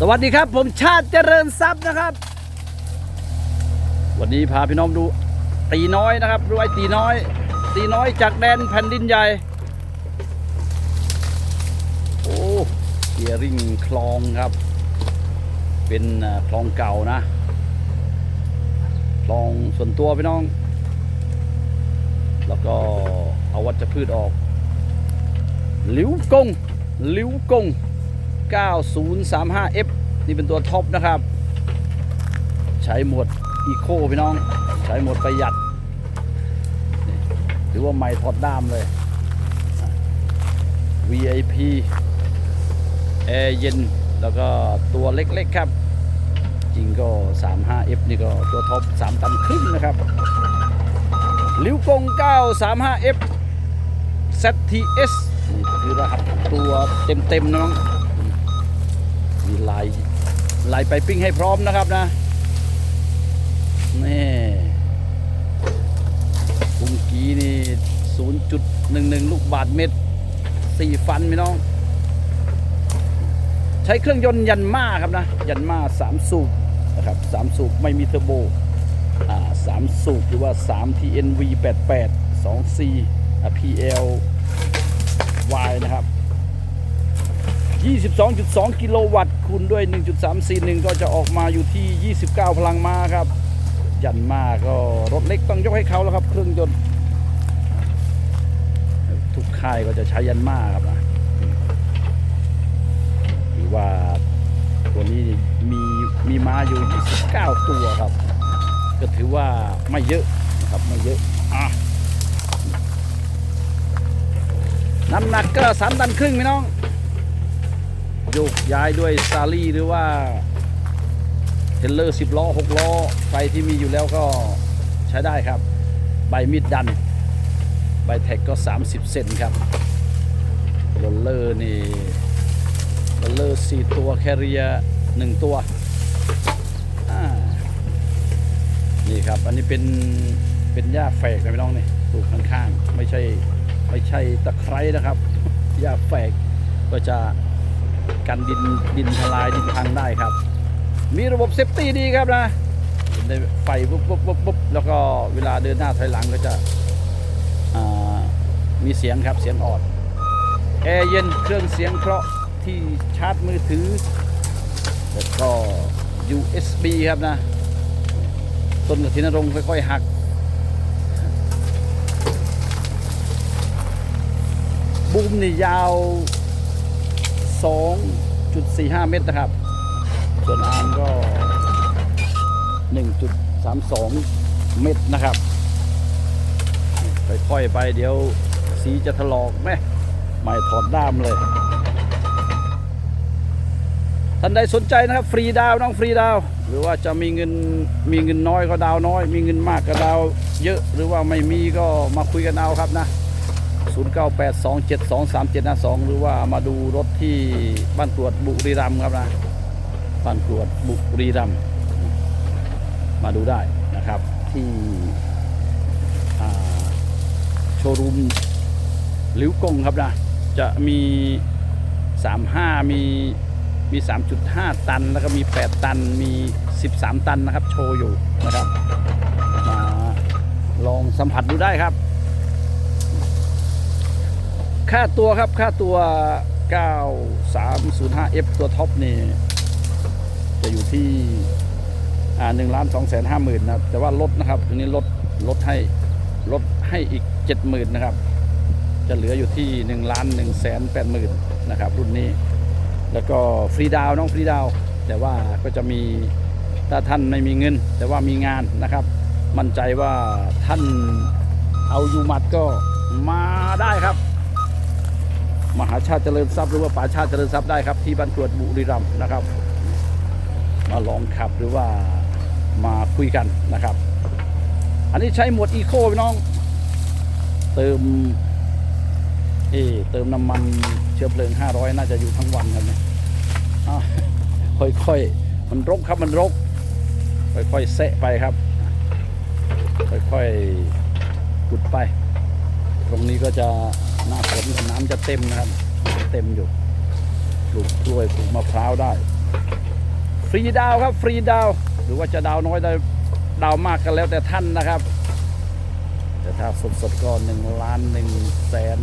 สวัสดีครับผมชาติเจริญทรัพย์นะครับ วันนี้พาพี่น้องดูตีน้อยนะครับดูไอ้ตีน้อย ตีน้อยจากแดนแผ่นดินใหญ่ โอ้เกียริงคลองครับ เป็นคลองเก่านะคลองส่วนตัวพี่น้อง แล้วก็เอาวัชพืชออกหลิวกงหลิวกง 9035F นี่เป็นตัวท็อปนะครับ ใช้หมดอีโคพี่น้อง ใช้หมดประหยัดนี่ถือว่าไม่ถอดด้ามเลย VIP แอร์เย็น แล้วก็ตัวเล็กๆครับ จริงก็ 35F นี่ก็ตัวท็อป3ตันครึ่งนะครับลิวกง 935F ZTS นี่คือรหัสตัวเต็มๆน้อง ลายไปปิ้งให้พร้อมนะครับนะนี่กุ้งกีนี่ 0.11 ลูกบาทเมตร 4 ฟันพี่น้อง ใช้เครื่องยนต์ยันมาครับนะ ยันมา 3 สูบนะครับ3สูบไม่มีเทอร์โบอ่า3สูบหรือว่า 3 TNV 88 2C PL 22.2 กิโลวัตต์คูณด้วย 1.341 ก็จะออกมาอยู่ที่ 29 พลังม้าครับ ยันมาก็รถเล็กต้องยกให้เขาแล้วครับ เครื่องยนต์ทุกค่ายก็จะใช้ยันมาครับนะหรือว่าตัวนี้มีมีม้าอยู่ 29 ตัวครับ ก็ถือว่าไม่เยอะนะครับไม่เยอะอะน้ำหนักก็สามตันครึ่งพี่น้อง โยกย้ายด้วยซาลี่หรือว่าเทเลอร์10ล้อ6ล้อไฟที่มีอยู่แล้วก็ใช้ได้ครับ ใบมีดดัน ใบแท็กก็ 30 เซนครับโรลเลอร์นี่โรลเลอร์4ตัวแคเรีย1ตัวนี่ครับ อันนี้เป็นเป็นหญ้าแฝกนะพี่น้องนี่ปลูกข้างๆ ไม่ใช่ไม่ใช่ตะไคร้นะครับหญ้าแฝกก็จะ กันดินดินทลายดินพังได้ครับ มีระบบเซฟตี้ดีครับนะในไฟปุ๊บปุ๊บปุ๊บปุ๊บแล้วก็เวลาเดินหน้าถอยหลังก็จะมีเสียงครับเสียงออดแอร์เย็นเครื่องเสียงเพราะที่ชาร์จมือถือแล้วก็ USB ครับนะ ต้นกระถินรงค์ค่อยๆหักบูมนี่ยาว 2.45 เมตรนะครับ ส่วนอาร์มก็ 1.32 เมตรนะครับ ค่อยๆไปเดี๋ยวสีจะถลอกไหมไม่ถอดด้ามเลย ท่านใดสนใจนะครับ ฟรีดาวน้องฟรีดาว หรือว่าจะมีเงินมีเงินน้อยก็ดาวน้อย มีเงินมากก็ดาวเยอะหรือว่าไม่มีก็มาคุยกันเอาครับนะ 0982723752หรือว่ามาดูรถที่บ้านกรวดบุรีรัมย์ครับนะบ้านกรวดบุรีรัมย์มาดูได้นะครับที่โชว์รูมลิ้วกงครับนะจะมี 35 มีมี 3.5 ตัน แล้วก็มี 8 ตัน มี 13 ตันนะครับ โชว์อยู่นะครับ มาลองสัมผัสดูได้ครับ ค่าตัวครับค่าตัว 9305F ตัวท็อปนี่ จะอยู่ที่หนึ่งล้านสองแสนห้าหมื่นนะครับ แต่ว่าลดนะครับทีนี้ลดลดให้ลดให้อีกเจ็ดหมื่นนะครับ จะเหลืออยู่ที่หนึ่งล้านหนึ่งแสนแปดหมื่นนะครับ รุ่นนี้ แล้วก็ฟรีดาวน้องฟรีดาว แต่ว่าก็จะมีถ้าท่านไม่มีเงิน แต่ว่ามีงานนะครับ มั่นใจว่าท่านเอาอยู่มัดก็มาได้ครับ มหาชาติเจริญทรัพย์หรือว่าป่าชาติเจริญทรัพย์ได้ครับ ที่บ้านกรวดบุรีรัมย์นะครับ มาลองขับหรือว่ามาคุยกันนะครับ อันนี้ใช้หมวดอีโคพี่น้อง เติมเอเติมน้ำมันเชื้อเพลิง 500 น่าจะอยู่ทั้งวันครับเนี่ยอะค่อยๆ มันรกครับมันรก ค่อยๆเซะไปครับ ค่อยๆกุดไป ตรงนี้ก็จะ หน้าฝนน้ำจะเต็มนะครับ เต็มอยู่ปลูกกล้วยปลูกมะพร้าวได้ ฟรีดาวครับ ฟรีดาว หรือว่าจะดาวน้อยได้ดาวมากกันแล้วแต่ท่านนะครับ แต่ถ้าสดๆก็หนึ่งล้านหนึ่งแสน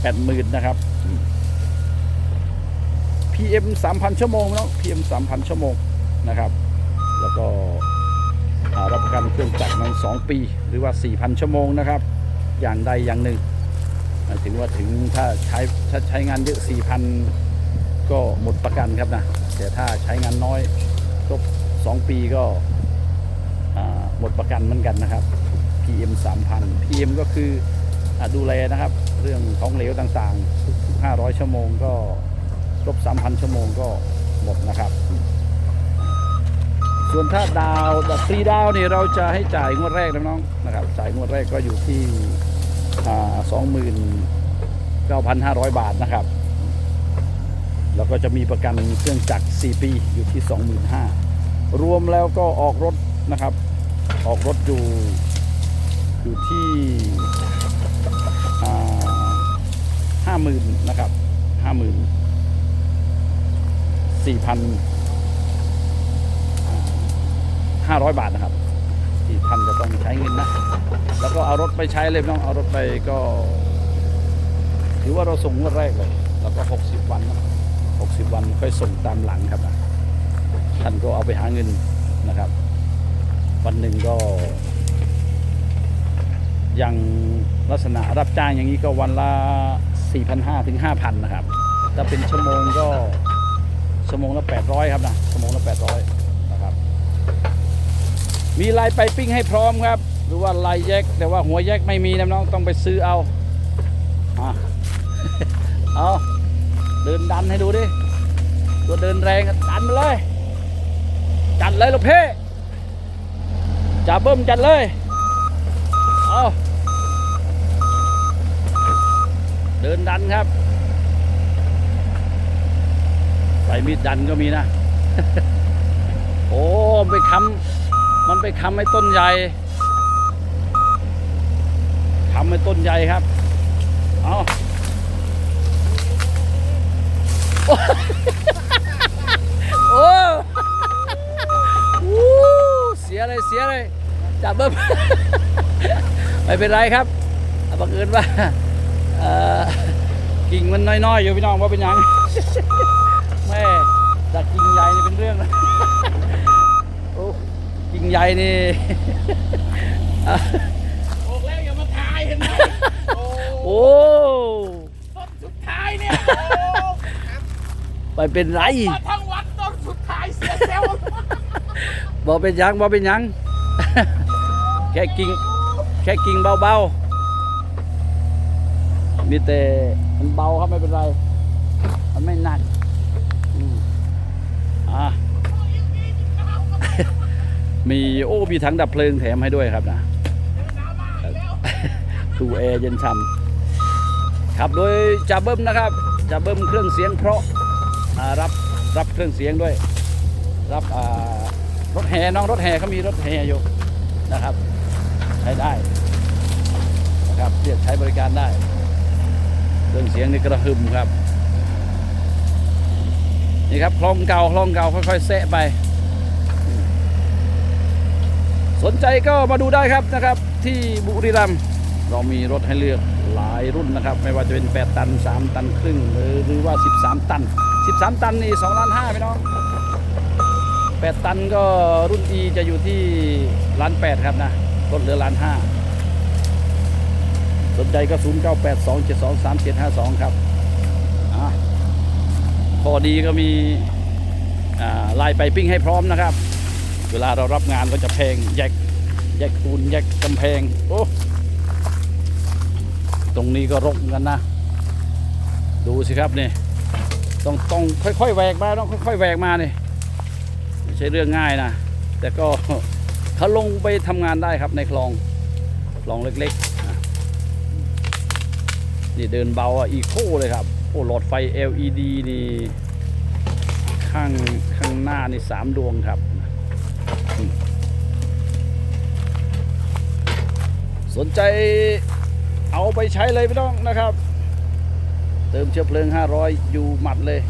แปดหมื่นนะครับ PM 3,000 ชั่วโมงเนาะ PM 3,000 ชั่วโมงนะครับ แล้วก็ รับประกันเครื่องจักรนั้น2ปี หรือว่า 4,000 ชั่วโมงนะครับ อย่างใดอย่างหนึ่งถึงว่าถึงถ้าใช้ถ้าใช้งานเยอะ 4,000 ก็หมดประกันครับนะ แต่ถ้าใช้งานน้อยครบ2 ปีก็หมดประกันเหมือนกันนะครับ PM 3,000 PM ก็คืออดูแลนะครับ เรื่องของเหลวต่างๆทุกๆ500 ชั่วโมงก็ครบ 3,000 ชั่วโมงก็หมดนะครับ ส่วนถ้าดาวแบบฟรีดาวนี่เราจะให้จ่ายงวดแรกนะน้องนะครับ จ่ายงวดแรกก็อยู่ที่สองหมื่นเก้าพันห้าร้อยบาทนะครับ แล้วก็จะมีประกันเครื่องจักร 4 ปีอยู่ที่ 25,000รวมแล้วก็ออกรถนะครับ ออกรถอยู่อยู่ที่ห้าหมื่นนะครับห้าหมื่นสี่พัน ห้าร้อยบาทนะครับ ที่ท่านจะต้องใช้เงินนะ แล้วก็เอารถไปใช้เลยไม่ต้องเอารถไปก็ ถือว่าเราส่งงวดแรกเลย แล้วก็ 60 วันนะ60 วันค่อยส่งตามหลังครับท่านก็เอาไปหาเงินนะครับ วันหนึ่งก็อย่างลักษณะรับจ้างอย่างนี้ก็วันละ 4,500ถึง5,000 นะครับ ถ้าเป็นชั่วโมงก็ชั่วโมงละ 800 ครับนะ ชั่วโมงละ 800 มีลายไปปิ้งให้พร้อมครับ หรือว่าลายแยกแต่ว่าหัวแยกไม่มีนะน้องต้องไปซื้อเอาอะเอาเดินดันให้ดูดิ ตัวเดินแรงดันไปเลย จัดเลยลูกเพ่จ่าเบิ้มจัดเลย เอาเดินดันครับ ใส่มีดดันก็มีนะ โอ้ไปค้ำ มันไปค้ำไอ้ต้นใหญ่ค้ำไอ้ต้นใหญ่ครับ เอาโอ้โอ้เสียเลยเสียเลยจับเบิ้มไม่เป็นไรครับบังเอิญว่าเออกิ่งมันน้อยๆอยู่พี่น้องว่าเป็นยังแม่แต่กิ่งใหญ่นี่เป็นเรื่องนะ งใหญ่นี่บอกแล้วอย่ามาทายเห็นไหมโอ้โอ้ต้นสุดท้ายเนี่ยโอ้ไม่เป็นไรมาทั้งวันต้นสุดท้ายเสียเซลล์บอกเป็นหยังบอกเป็นหยังแค่กิ่งแค่กิ่งเบาๆมีแต่มันเบาครับไม่เป็นไร มันไม่หนักอืมอะ มีโอ้มีถังดับเพลิงแถมให้ด้วยครับนะตู้แอร์เย็นฉ่ำครับโดยจ่าเบิ้มนะครับจ่าเบิ้มเครื่องเสียงเพราะรับรับเครื่องเสียงด้วย รับรถแห่น้องรถแห่เขามีรถแห่อยู่นะครับใช้ได้นะครับเรียกใช้บริการได้เครื่องเสียงนี่กระหึ่มครับนี่ครับคลองเก่าคลองเก่าค่อยๆแซะไป สนใจก็มาดูได้ครับนะครับ ที่บุรีรัมย์เรามีรถให้เลือกหลายรุ่นนะครับ ไม่ว่าจะเป็น 8 ตัน 3 ตันครึ่ง หรือหรือว่า 13 ตัน 13 ตันนี่2ล้าน5พี่น้อง 8 ตันก็รุ่น E จะอยู่ที่ล้าน8ครับนะลดเหลือล้าน5สนใจก็ 0 9 8 2 7 2 3 7 5 2 ครับอะพอดีก็มีอ่าลายไปปิ้งให้พร้อมนะครับ เวลาเรารับงานก็จะแพงแยกแยกปูนแยกกำแพงโอ้ตรงนี้ก็รกกันนะ ดูสิครับนี่ต้องต้องค่อยๆแหวกมาต้องค่อยๆแหวกมานี่ไม่ใช่เรื่องง่ายนะ แต่ก็เขาลงไปทำงานได้ครับในคลองคลองเล็กๆนะนี่เดินเบาอะอีโคเลยครับโอ้หลอดไฟ LED นี่ข้างข้างหน้านี่สามดวงครับ สนใจเอาไปใช้เลยพี่น้องนะครับ เติมเชื้อเพลิง 500อยู่หมัดเลย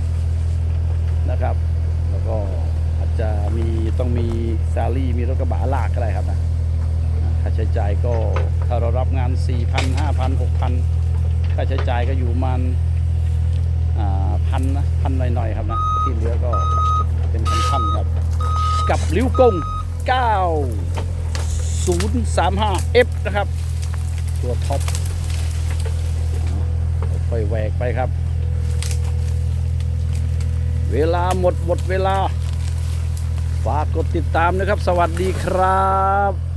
นะครับ แล้วก็อาจจะมีต้องมีซาลี่มีรถกระบะลากก็ได้ครับนะอ่าค่าใช้จ่ายก็ถ้าเรารับงาน 4,000 5,000 6,000 ค่าใช้จ่ายก็อยู่ประมันพันนะพันหน่อยๆครับนะ ที่เหลือก็เป็นพันๆครับ กับลิ้วกง 035F นะครับ ตัวท็อปค่อยแหวกไปครับ เวลาหมดหมดเวลา ฝากกดติดตามนะครับ สวัสดีครับ